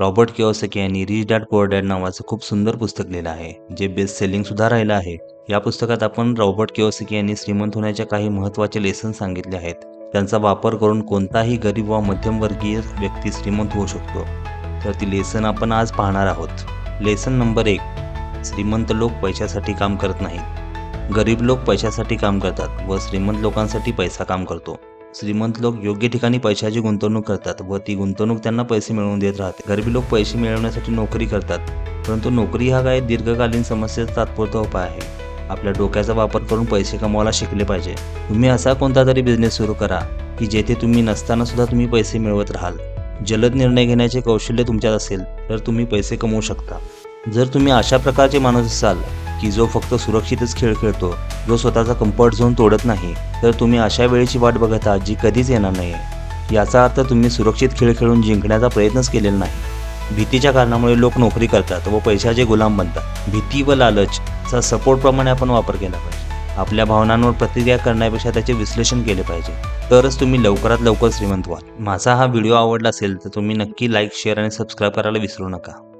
Robert किओसकी यांनी rich dad pour dad नावाचं खूप सुंदर पुस्तक लिहिलं आहे जे बेस्ट सेलिंग सुद्धा राहिलं आहे. या पुस्तकात आपण रॉबर्ट किओसकी यांनी श्रीमंत होण्याच्या काही महत्त्वाचे लेसन सांगितले आहेत. त्यांचा वापर करून कोणताही गरीब व मध्यमवर्गीय व्यक्ती श्रीमंत होऊ शकतो. तर ती लेसन आपण आज पाहणार आहोत. लेसन नंबर एक श्रीमंत लोक पैशासाठी काम करत नाहीत. गरीब लोक पैशासाठी काम करतात व श्रीमंत लोकांसाठी पैसा काम करतो. श्रीमंत लोक योग्य ठिकाणी पैशाची गुंतवणूक करतात व ती गुंतवणूक त्यांना पैसे मिळवून देत राहते. गरीबी लोक पैसे मिळवण्यासाठी नोकरी करतात परंतु नोकरी हा काही दीर्घकालीन समस्येचा तात्पुरता उपाय आहे. आपल्या डोक्याचा वापर करून पैसे कमवायला शिकले पाहिजे. तुम्ही असा कोणता तरी बिझनेस सुरू करा की जेथे तुम्ही नसताना सुद्धा तुम्ही पैसे मिळवत राहाल. जलद निर्णय घेण्याचे कौशल्य तुमच्यात असेल तर तुम्ही पैसे कमवू शकता. जर तुम्ही अशा प्रकारचे माणूस असाल की जो फक्त सुरक्षितच खेळ खेळतो जो स्वतःचा कम्फर्ट झोन तोडत नाही तर तुम्ही अशा वेळेची वाट बघत आहात जी कधीच येणार नाही. याचा अर्थ तुम्ही सुरक्षित खेळ खेळून जिंकण्याचा प्रयत्नच केलेला नाही. भीतीच्या कारणामुळे लोक नोकरी करतात व पैशाचे गुलाम बनतात. भीती व लालचचा सपोर्टप्रमाणे आपण वापर केला पाहिजे. आपल्या भावनांवर प्रतिक्रिया करण्यापेक्षा त्याचे विश्लेषण केले पाहिजे. तरच तुम्ही लवकरात लवकर श्रीमंत व्हाल. माझा हा व्हिडिओ आवडला असेल तर तुम्ही नक्की लाईक शेअर आणि सबस्क्राईब करायला विसरू नका.